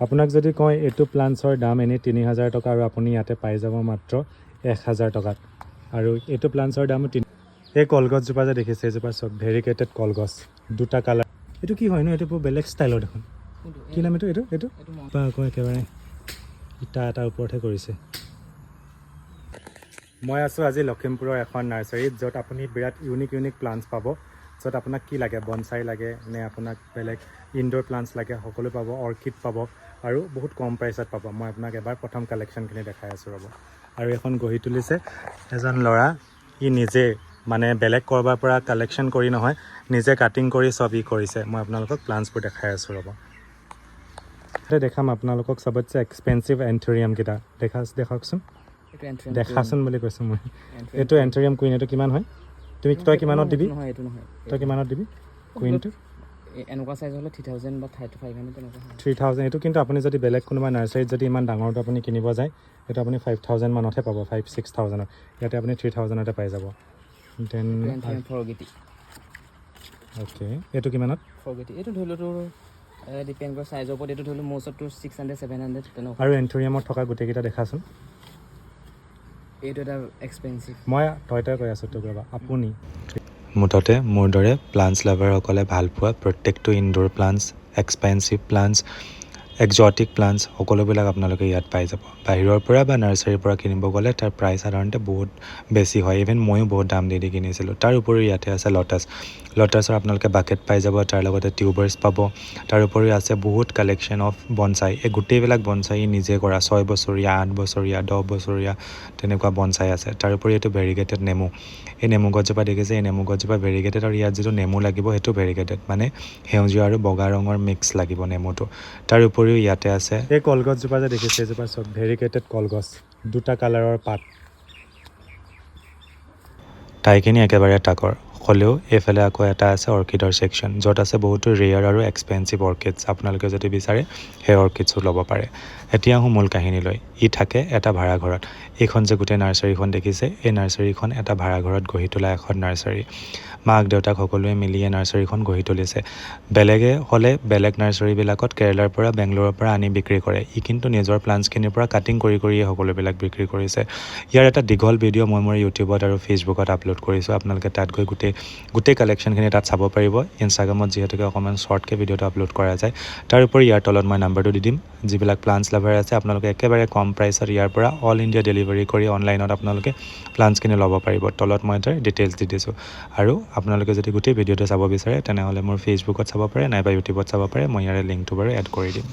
আপোনাক যদি কয় এইটো প্লাণ্টছৰ দাম এনেই তিনি হাজাৰ টকা আৰু আপুনি ইয়াতে পাই যাব মাত্ৰ এক হাজাৰ টকাত। আৰু এইটো প্লাণ্টছৰ দামো তিনি এই কলগছজোপা যে দেখিছে এইজোপা চব ভেৰিকেটেড কলগছ দুটা কালাৰ। এইটো কি হয় ন? এইটো বৰ বেলেগ ষ্টাইলৰ দেখোন। কি নাম এইটো? এইটো? এইটো? বা আকৌ একেবাৰে ইটা এটাৰ ওপৰতহে কৰিছে। মই আছোঁ আজি লখিমপুৰৰ এখন নাৰ্চাৰীত য'ত আপুনি বিৰাট ইউনিক ইউনিক প্লাণ্টছ পাব। য'ত আপোনাক কি লাগে বনচাই লাগে নে আপোনাক বেলেগ ইনডোৰ প্লাণ্টছ লাগে সকলো পাব অৰ্কিড পাব আৰু বহুত কম প্ৰাইচত পাব। মই আপোনাক এবাৰ প্ৰথম কালেকশ্যনখিনি দেখাই আছোঁ ৰ'ব। আৰু এখন গঢ়ি তুলিছে এজন ল'ৰা ই নিজে মানে বেলেগ ক'ৰবাৰ পৰা কালেকশ্যন কৰি নহয় নিজে কাটিং কৰি চব ই কৰিছে। মই আপোনালোকক প্লাণ্টছবোৰ দেখাই আছোঁ ৰ'ব। এতিয়া দেখাম আপোনালোকক চবতছে এক্সপেঞ্চিভ এন্থৰিয়ামকেইটা দেখা দেখাওকচোন। দেখাচোন বুলি কৈছোঁ মই। এইটো এন্থৰিয়াম কুইন এইটো কিমান হয়? তুমি তই কিমানত দিবি? নহয় এইটো নহয়। তই কিমানত দিবি? কুইনটো এনেকুৱা চাইজ হ'লে থ্ৰী থাউজেণ্ড বা থাৰ্টি ফাইভ হাণ্ড্ৰেড তেনেকুৱা থ্ৰী থাউজেণ্ড এইটো কিন্তু আপুনি যদি বেলেগ কোনোবা নাৰ্চাৰীত যদি ইমান ডাঙৰটো আপুনি কিনিব যায় এইটো আপুনি ফাইভ থাউজেণ্ড মানতহে পাব ফাইভ ছিক্স থাউজেণ্ডত ইয়াতে আপুনি থ্ৰী থাউজেণ্ডতে পাই যাব। দেন ফৰগেটি অ'কে এইটো কিমানত? ফৰগেটি এইটো ধৰি লওঁ তোৰ ডিপেণ্ড কৰে চাইজৰ ওপৰত এইটো ধৰি লওঁ মষ্টত তোৰ ছিক্স হাণ্ড্ৰেড ছেভেন হাণ্ড্ৰেড তেনেকুৱা। আৰু এন্থৰিয়ামত থকা গোটেইকেইটা দেখাচোন। এইটো এটা এক্সপেঞ্চিভ মই তই তই কৈ আছোঁ তোক ৰ'বা আপুনি। মুঠতে মোৰ দৰে প্লাণ্টছ লাভাৰসকলে ভালো পোৱা প্ৰত্যেকটো indoor plants expensive plants exotic plants সকলোবিলাক আপোনালোকে ইয়াত পাই যাব। বাহিৰৰ পৰা বা নাৰ্চাৰীৰ পৰা কিনিব গ'লে তাৰ প্ৰাইচ সাধাৰণতে বহুত বেছি হয়। ইভেন ময়ো বহুত দাম দি দি কিনিছিলোঁ। তাৰ উপৰিও ইয়াতে আছে লটাছ লটাছৰ আপোনালোকে বাকেট পাই যাব, তাৰ লগতে টিউবাৰ্ছ পাব। তাৰ উপৰিও আছে বহুত কালেকশ্যন অফ বনচাই এই গোটেইবিলাক বনচাই নিজে কৰা। ছয় বছৰীয়া, আঠ বছৰীয়া, দহ বছৰীয়া তেনেকুৱা বনচাই আছে। তাৰ উপৰি এইটো ভেৰিগেটেড নেমু। এই নেমু গছজোপা দেখিছে? এই নেমু গছজোপা ভেৰিগেটেড আৰু ইয়াত যিটো নেমু লাগিব, সেইটো ভেৰিগেটেড মানে সেউজীয়া আৰু বগা ৰঙৰ মিক্স লাগিব নেমুটো। তাৰ উপৰিও ইয়াতে আছে। এই কলগছজোপা যে দেখিছে এইজোপা চব ভেৰিকেটেড কলগছ দুটা কালাৰৰ পাত। ঠাইখিনি একেবাৰে তাকৰ হ'লেও এইফালে আকৌ এটা আছে অৰ্কিডৰ ছেকশ্যন য'ত আছে বহুতো ৰেয়াৰ আৰু এক্সপেঞ্চিভ অৰ্কিডছ আপোনালোকে যদি বিচাৰে, সেই অৰ্কিডছো ল'ব পাৰে। এতিয়া আহোঁ মূল কাহিনীলৈ। ই থাকে এটা ভাড়াঘৰত। এইখন যে গোটেই নাৰ্চাৰীখন দেখিছে, এই নাৰ্চাৰীখন এটা ভাড়াঘৰত গঢ়ি তোলা এখন নাৰ্চাৰী। মাক দেউতাক সকলোৱে মিলি এই নাৰ্চাৰীখন গঢ়ি তুলিছে। বেলেগে হ'লে বেলেগ নাৰ্চাৰীবিলাকত কেৰেলাৰ পৰা বেংগলোৰৰ পৰা আনি বিক্ৰী কৰে। ই কিন্তু নিজৰ প্লাণ্টছখিনিৰ পৰা কাটিং কৰি কৰিয়ে সকলোবিলাক বিক্ৰী কৰিছে। ইয়াৰ এটা দীঘল ভিডিঅ' মই মোৰ ইউটিউবত আৰু ফেচবুকত আপলোড কৰিছোঁ। আপোনালোকে তাত গৈ গোটেই গোটেই কালেকশ্যনখিনি তাত চাব পাৰিব। ইনষ্টাগ্ৰামত যিহেতুকে অকণমান শ্বৰ্টকৈ ভিডিঅ'টো আপলোড কৰা যায় তাৰোপৰি ইয়াৰ তলত মই নাম্বাৰটো দি দিম। যিবিলাক প্লাণ্টছ লাভাৰ আছে, আপোনালোকে একেবাৰে কম প্ৰাইচত ইয়াৰ পৰা অল ইণ্ডিয়া ডেলিভাৰী কৰি অনলাইনত আপোনালোকে প্লাণ্টছখিনি ল'ব পাৰিব। তলত মই তাৰ ডিটেইলছ দি দিছোঁ। আৰু আপোনালোকে যদি গোটেই ভিডিঅ'টো চাব বিচাৰে, তেনেহ'লে মোৰ ফেচবুকত চাব পাৰে, নাইবা ইউটিউবত চাব পাৰে, মই ইয়াৰে লিংকটো বাৰু এড কৰি দিম।